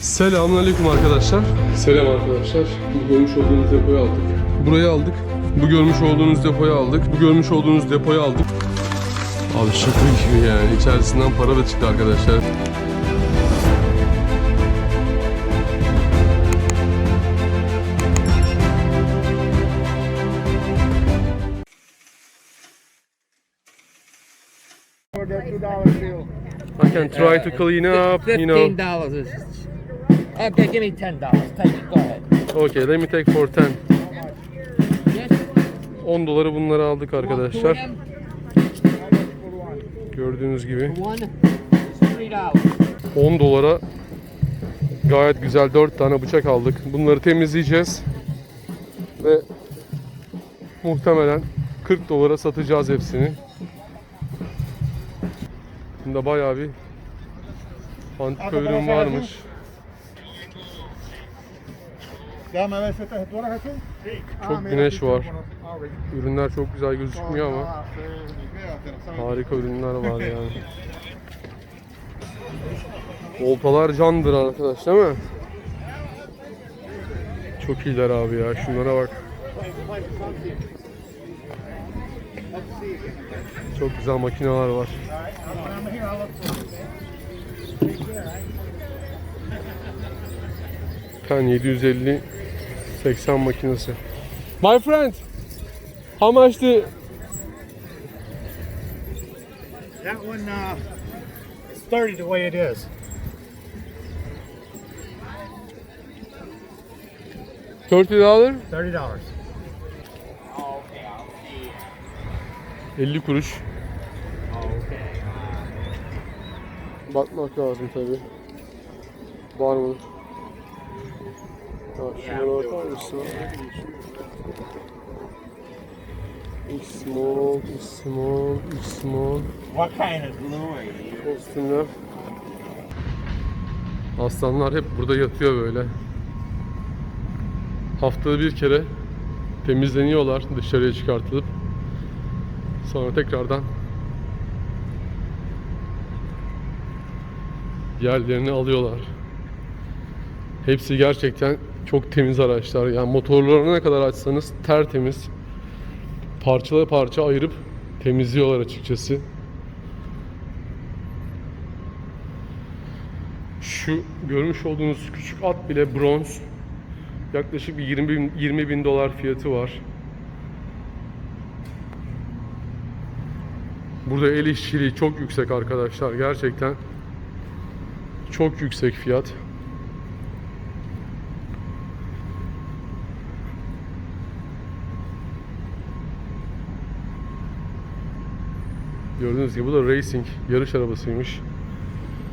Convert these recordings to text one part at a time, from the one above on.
Selamünaleyküm arkadaşlar. Selam arkadaşlar. Bu görmüş olduğunuz depoyu aldık. Burayı aldık. Bu görmüş olduğunuz depoyu aldık. Bu görmüş olduğunuz depoyu aldık. Abi şaka gibi yani. İçerisinden para da çıktı arkadaşlar. Bill. I can try to clean up, you know. Fifteen dollars is. Okay, give me ten dollars. Take it. Go ahead. Okay, let me take for 10. Yes. 10 doları bunları aldık arkadaşlar. Gördüğünüz gibi. one, three dollars. 10 dolara gayet güzel 4 tane bıçak aldık. Bunları temizleyeceğiz. Ve muhtemelen 40 dolara satacağız hepsini. Bunda bayağı bir antika ürün varmış. Çok güneş var. Ürünler çok güzel gözükmüyor ama harika ürünler var yani. Oltalar candır arkadaş değil mi? Çok iyiler abi ya. Şunlara bak. Çok güzel makineler var. Pen 750 80 makinesi. My friend, how much the That one, uh, it's thirty the way it is. thirty dollar? Thirty dollars. 50 kuruş. Bakmak lazım tabi. Var mı? Ha, şuna bakar mısın? X small, X small, X small. What kind of you? Kostümler. Aslanlar hep burada yatıyor böyle. Haftada bir kere temizleniyorlar dışarıya çıkartılıp. Sonra tekrardan yerlerini alıyorlar. Hepsi gerçekten çok temiz araçlar. Yani motorlarını ne kadar açsanız tertemiz. Parçala parça ayırıp temizliyorlar açıkçası. Şu görmüş olduğunuz küçük at bile bronz. Yaklaşık bir 20 bin, 20 bin dolar fiyatı var. Burada el işçiliği çok yüksek arkadaşlar. Gerçekten çok yüksek fiyat. Gördüğünüz gibi bu da racing yarış arabasıymış.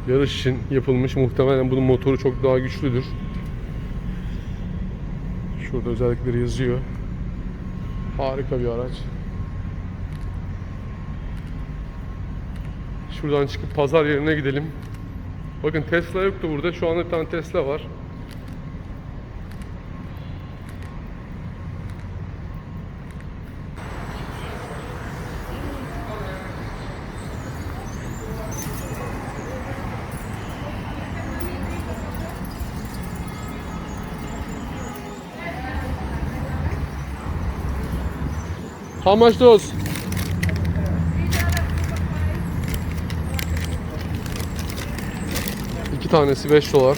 Yarış için yapılmış. Muhtemelen bunun motoru çok daha güçlüdür. Şurada özellikleri yazıyor. Harika bir araç. Şuradan çıkıp pazar yerine gidelim. Bakın Tesla yoktu burada. Şu anda bir tane Tesla var. How much those? İki tanesi 5 dolar.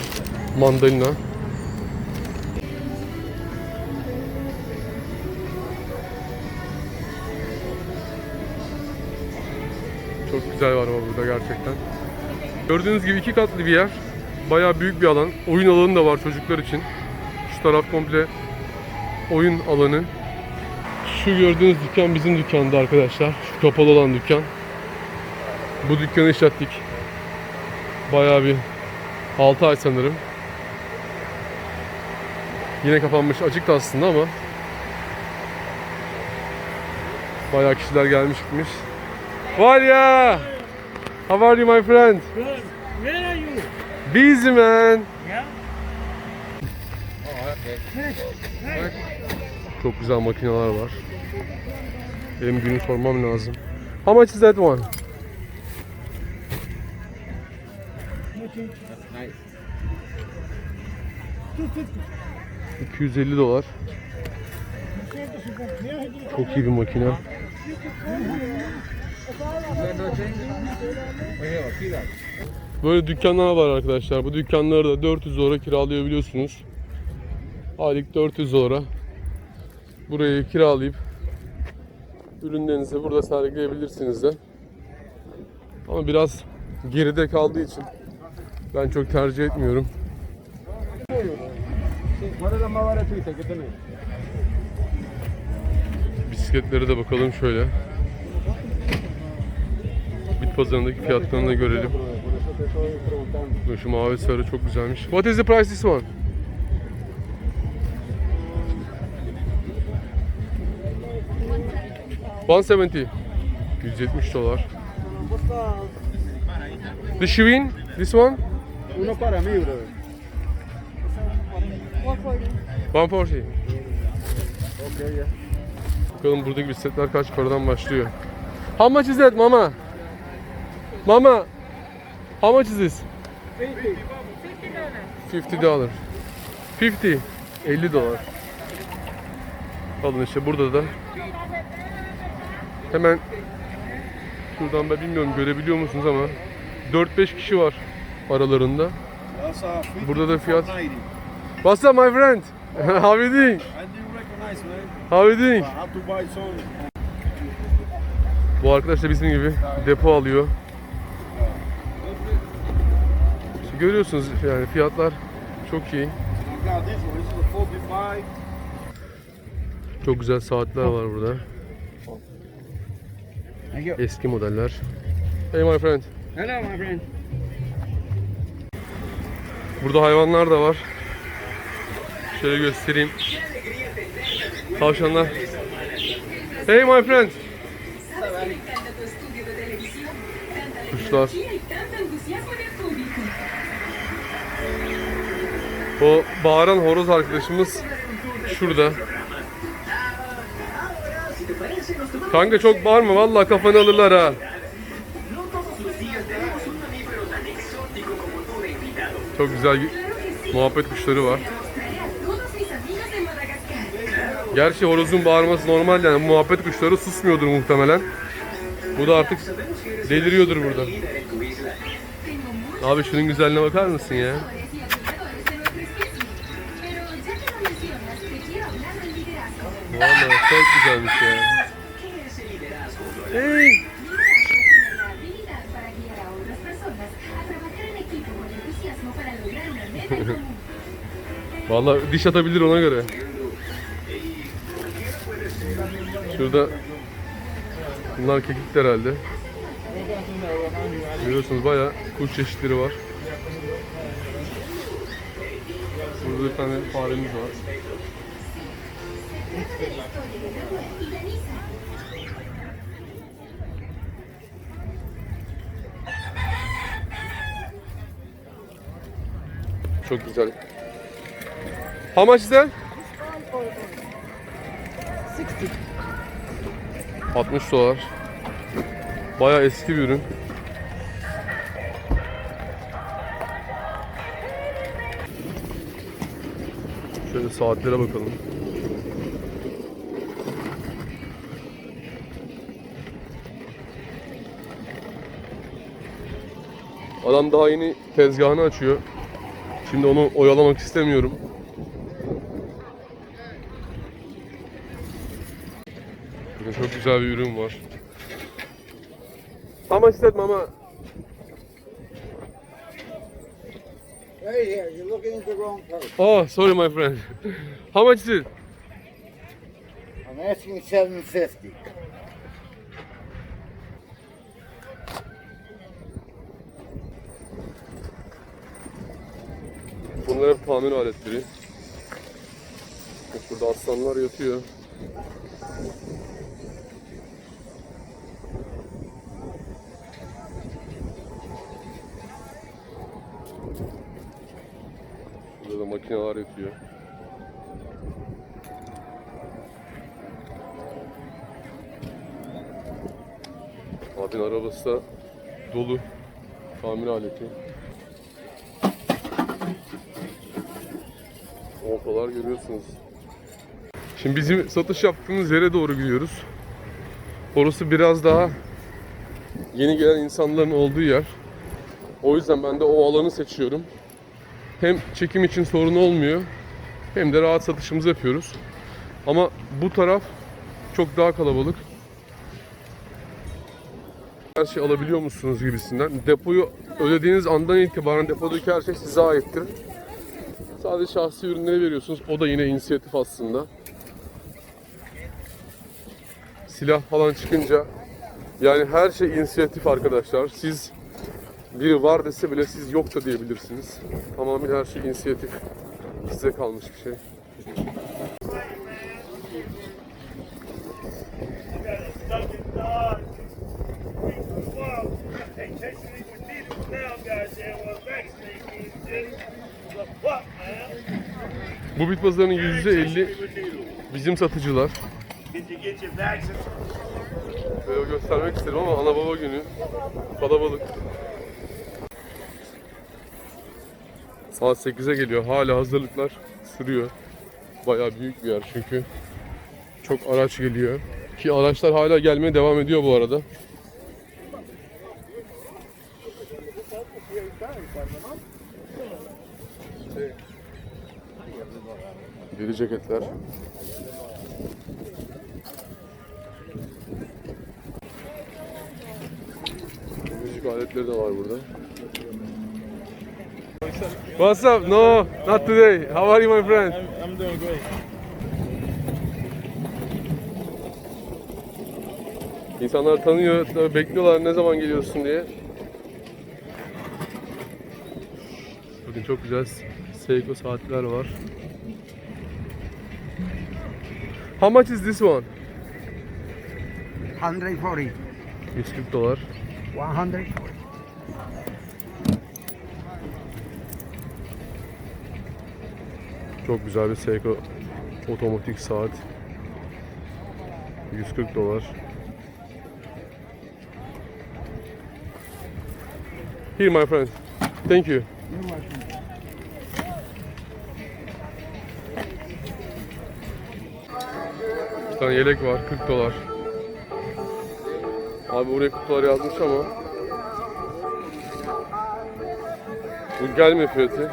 Mandalina. Çok güzel var burada gerçekten. Gördüğünüz gibi iki katlı bir yer. Bayağı büyük bir alan. Oyun alanı da var çocuklar için. Şu taraf komple oyun alanı. Şu gördüğünüz dükkan bizim dükkandı arkadaşlar. Şu kapalı olan dükkan. Bu dükkanı işlettik. Bayağı bir 6 ay sanırım. Yine kapanmış. Açıktı aslında ama bayağı kişiler gelmiş gitmiş. Var ya! How are you my friend? Good. Where are you? Busy man. Yeah. Çok güzel makineler var. Benim günü sormam lazım. How much is that one? Nice. 250 dolar. Çok iyi bir makine. Böyle dükkanlar var arkadaşlar. Bu dükkanları da 400 dolara kiralayabiliyorsunuz. Aylık 400 dolara. Burayı kiralayıp ürünlerinizi burada sergileyebilirsiniz de. Ama biraz geride kaldığı için ben çok tercih etmiyorum. Bisikletlere de bakalım şöyle. Bit pazarındaki fiyatlarını da görelim. Şu mavi sarı çok güzelmiş. What is the price this one? One seventy. 170 dolar. The Shivin, this one? Uno para mí, brother. 140. Ok, ya. Bakalım buradaki bisikletler kaç paradan başlıyor. How much is that mama? Mama, how much is this? 50 dolar. 50. 50 dolar. Alın işte burada da. Hemen şuradan ben bilmiyorum görebiliyor musunuz ama 4-5 kişi var aralarında. Burada da fiyat. 490. What's up my friend? How you doing? How you doing? Bu arkadaş da bizim gibi depo alıyor. İşte görüyorsunuz yani fiyatlar çok iyi. I got this one. This is a 45. Çok güzel saatler var burada. Eski modeller. Hey my friend. Hello, my friend. Burada hayvanlar da var. Şöyle göstereyim. Tavşanlar. Hey my friend. Kuşlar. O bağıran horoz arkadaşımız şurada. Kanka çok bağırma vallahi kafanı alırlar ha. Çok güzel muhabbet kuşları var. Gerçi horozun bağırması normal yani muhabbet kuşları susmuyordur muhtemelen. Bu da artık deliriyordur burada. Abi şunun güzelliğine bakar mısın ya? Vallahi çok güzelmiş ya. Hey. Vallahi diş atabilir ona göre. Şurada bunlar kekik herhalde. Görüyorsunuz bayağı kuş çeşitleri var. Burada bir tane faremiz var. Çok güzel. How much is that? 60 dolar. Bayağı eski bir ürün. Şöyle saatlere bakalım. Adam daha yeni tezgahını açıyor. Şimdi onu oyalamak istemiyorum. Burada çok güzel bir ürün var. Ama hissetme ama. Hey. Oh, sorry my friend. How much is it? I'm asking 750. Bunlar hep tamir aletleri. Burada aslanlar yatıyor. Burada da makineler yatıyor. Abin arabası da dolu tamir aleti. Oltalar görüyorsunuz. Şimdi bizim satış yaptığımız yere doğru gidiyoruz. Orası biraz daha yeni gelen insanların olduğu yer. O yüzden ben de o alanı seçiyorum. Hem çekim için sorun olmuyor hem de rahat satışımızı yapıyoruz. Ama bu taraf çok daha kalabalık. Her şey alabiliyor musunuz gibisinden. Depoyu ödediğiniz andan itibaren depodaki her şey size aittir. Sadece şahsi ürünleri veriyorsunuz. O da yine inisiyatif aslında. Silah falan çıkınca yani her şey inisiyatif arkadaşlar. Siz biri var dese bile siz yok da diyebilirsiniz. Tamamen her şey inisiyatif. Size kalmış bir şey. Bu bit pazarının %50 With needles. bizim satıcılar. Böyle göstermek istedim ama ana baba günü kalabalık. Saat 8'e geliyor. Hala hazırlıklar sürüyor. Bayağı büyük bir yer çünkü. Çok araç geliyor. Ki araçlar hala gelmeye devam ediyor bu arada. Deri ceketler. Müzik aletleri de var burada. What's up? No, not today. How are you my friend? I'm doing great. İnsanlar tanıyor, tabii bekliyorlar ne zaman geliyorsun diye. Bugün çok güzel Seiko saatler var. How much is this one? 140. 140 dolar. 140. Çok güzel bir Seiko otomatik saat. 140 dolar. Here my friend. Thank you. Bir tane yelek var 40 dolar. Abi buraya 40 dolar yazmış ama bu gelmiyor fiyatı.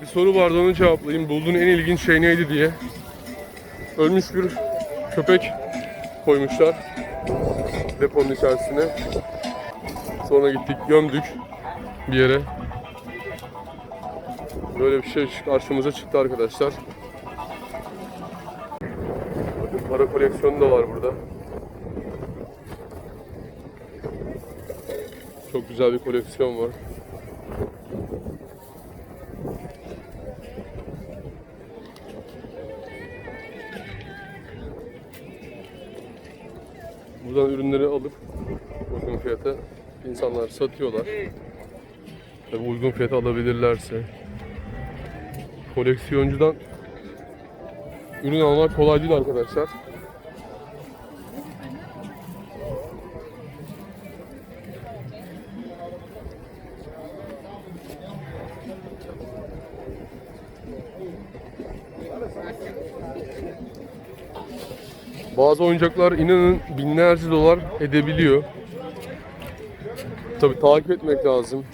Bir soru vardı onu cevaplayayım. Bulduğun en ilginç şey neydi diye. Ölmüş bir köpek koymuşlar deponun içerisine. Sonra gittik gömdük bir yere. Böyle bir şey karşımıza çıktı arkadaşlar. Bakın para koleksiyonu da var burada. Çok güzel bir koleksiyon var. Buradan ürünleri alıp uygun fiyata insanlar satıyorlar. Tabii uygun fiyata alabilirlerse. Koleksiyoncudan ürün almak kolay değil arkadaşlar. Bazı oyuncaklar inanın binlerce dolar edebiliyor. Tabi takip etmek lazım.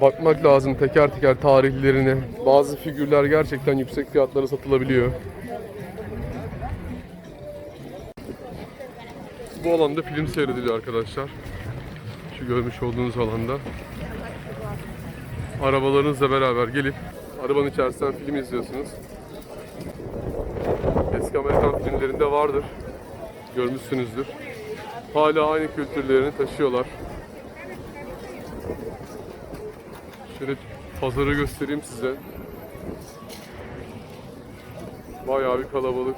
Bakmak lazım teker teker tarihlerine. Bazı figürler gerçekten yüksek fiyatlara satılabiliyor. Bu alanda film seyrediliyor arkadaşlar. Şu görmüş olduğunuz alanda. Arabalarınızla beraber gelip arabanın içerisinden film izliyorsunuz. Filmlerinde vardır. Görmüşsünüzdür. Hala aynı kültürlerini taşıyorlar. Şöyle pazarı göstereyim size. Bayağı bir kalabalık.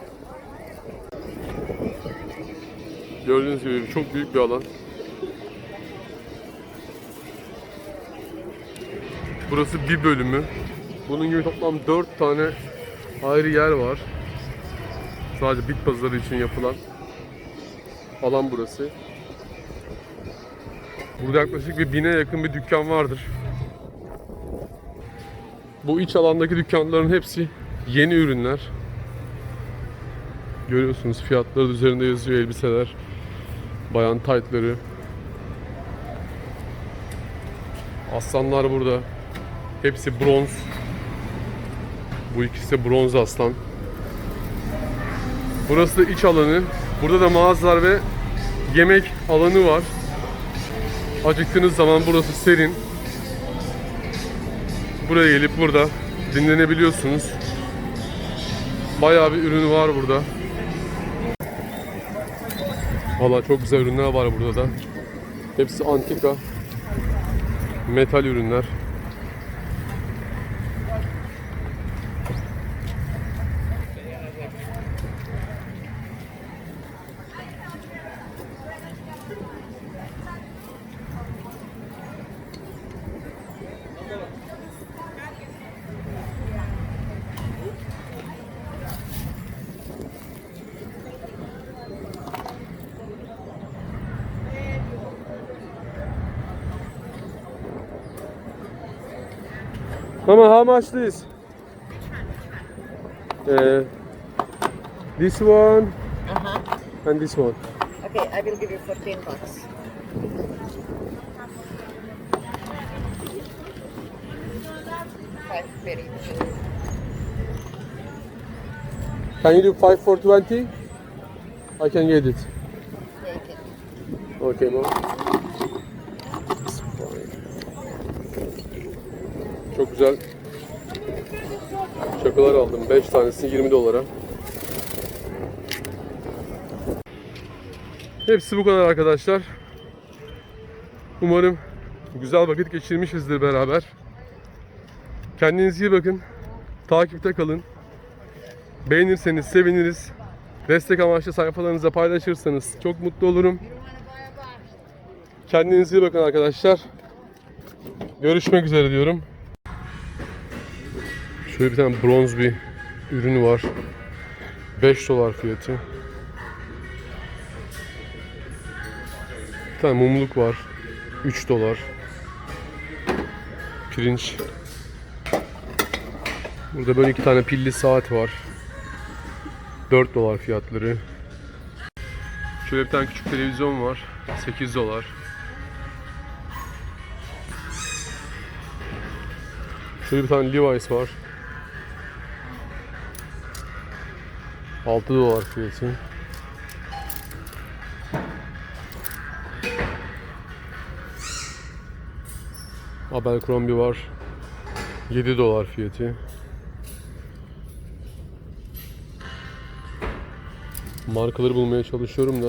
Gördüğünüz gibi çok büyük bir alan. Burası bir bölümü. Bunun gibi toplam 4 tane ayrı yer var. Sadece bit pazarı için yapılan alan burası. Burada yaklaşık bir bine yakın bir dükkan vardır. Bu iç alandaki dükkanların hepsi yeni ürünler. Görüyorsunuz fiyatları üzerinde yazıyor elbiseler. Bayan taytları. Aslanlar burada. Hepsi bronz. Bu ikisi de bronz aslan. Burası da iç alanı. Burada da mağazalar ve yemek alanı var. Acıktığınız zaman burası serin. Buraya gelip burada dinlenebiliyorsunuz. Bayağı bir ürün var burada. Valla çok güzel ürünler var burada da. Hepsi antika. Metal ürünler. Mama, how much this? Uh, this one Uh-huh. and this one. Okay, I will give you 14 bucks. Five per each. Can you do 5 for 20? I can get it. It. Okay, mom. Güzel şakalar aldım. 5 tanesi 20 dolara. Hepsi bu kadar arkadaşlar. Umarım güzel vakit geçirmişizdir beraber. Kendinize iyi bakın. Takipte kalın. Beğenirseniz seviniriz. Destek amaçlı sayfalarınıza paylaşırsanız çok mutlu olurum. Kendinize iyi bakın arkadaşlar. Görüşmek üzere diyorum. Şöyle bir tane bronz bir ürünü var. 5 dolar fiyatı. Bir tane mumluk var. 3 dolar. Pirinç. Burada böyle iki tane pilli saat var. 4 dolar fiyatları. Şöyle bir tane küçük televizyon var. 8 dolar. Şöyle bir tane Levi's var. 6 dolar fiyatı. Abercrombie var. 7 dolar fiyatı. Markaları bulmaya çalışıyorum da.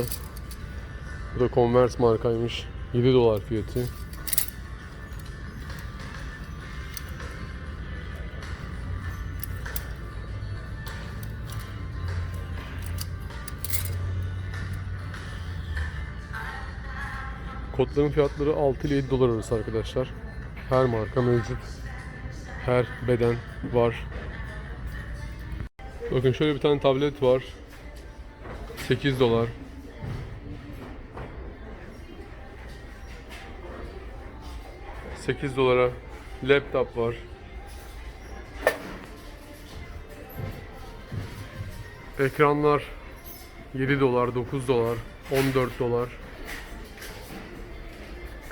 Bu da Converse markaymış. 7 dolar fiyatı. Kotların fiyatları 6 ile 7 dolar arası arkadaşlar. Her marka mevcut. Her beden var. Bakın şöyle bir tane tablet var. 8 dolar. Sekiz dolara laptop var. Ekranlar 7 dolar, 9 dolar, 14 dolar.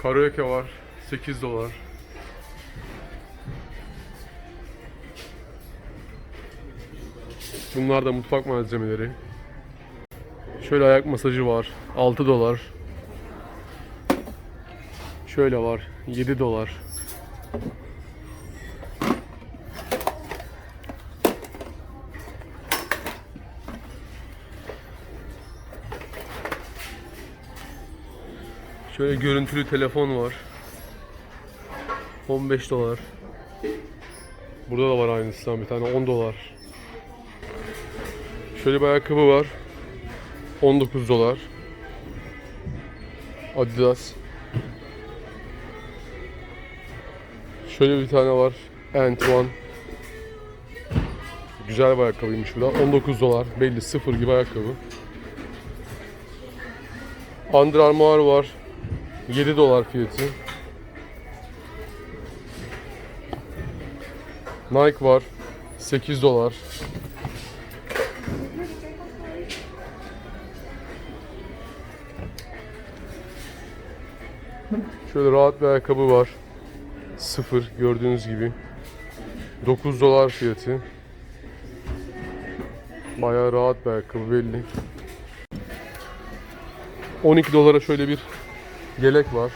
Karaoke var 8 dolar. Bunlar da mutfak malzemeleri. Şöyle ayak masajı var 6 dolar. Şöyle var 7 dolar. Şöyle görüntülü telefon var. 15 dolar. Burada da var aynısından bir tane 10 dolar. Şöyle bir ayakkabı var. 19 dolar. Adidas. Şöyle bir tane var. Ant One. Güzel bir ayakkabıymış bu da. 19 dolar. Belli sıfır gibi ayakkabı. Under Armour var. 7 dolar fiyatı. Nike var. 8 dolar. Şöyle rahat bir ayakkabı var. Sıfır gördüğünüz gibi. 9 dolar fiyatı. Bayağı rahat bir ayakkabı belli. 12 dolara şöyle bir gelek var.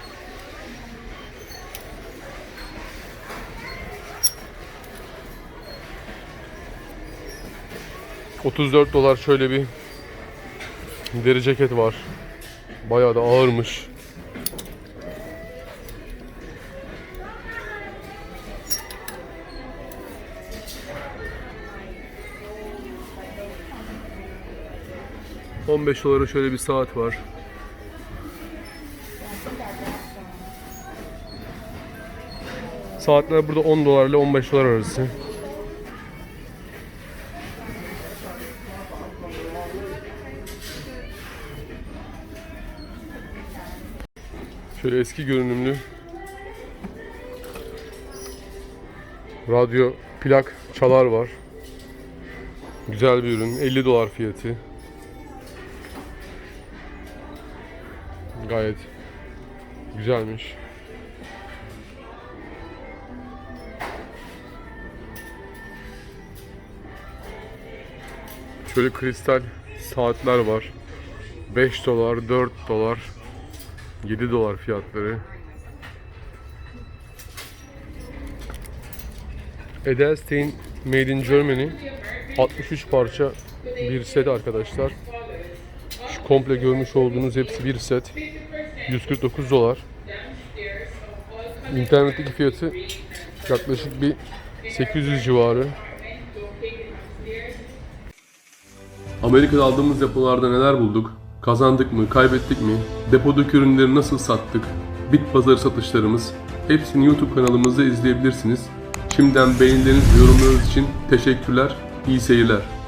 ...34 dolar şöyle bir... ...deri ceket var. Bayağı da ağırmış. ...15 dolara şöyle bir saat var. Saatler burada 10 dolar ile 15 dolar arası. Şöyle eski görünümlü radyo plak çalar var. Güzel bir ürün. 50 dolar fiyatı. Gayet güzelmiş. Şöyle kristal saatler var. 5 dolar, 4 dolar, 7 dolar fiyatları. Edelstein Made in Germany 63 parça bir set arkadaşlar. Şu komple görmüş olduğunuz hepsi bir set. 149 dolar. İnternetteki fiyatı yaklaşık bir 800 civarı. Amerika'da aldığımız depolarda neler bulduk? Kazandık mı, kaybettik mi? Depodaki ürünleri nasıl sattık? Bit pazarı satışlarımız. Hepsini YouTube kanalımızda izleyebilirsiniz. Şimdiden beğenileriniz yorumlarınız için teşekkürler. İyi seyirler.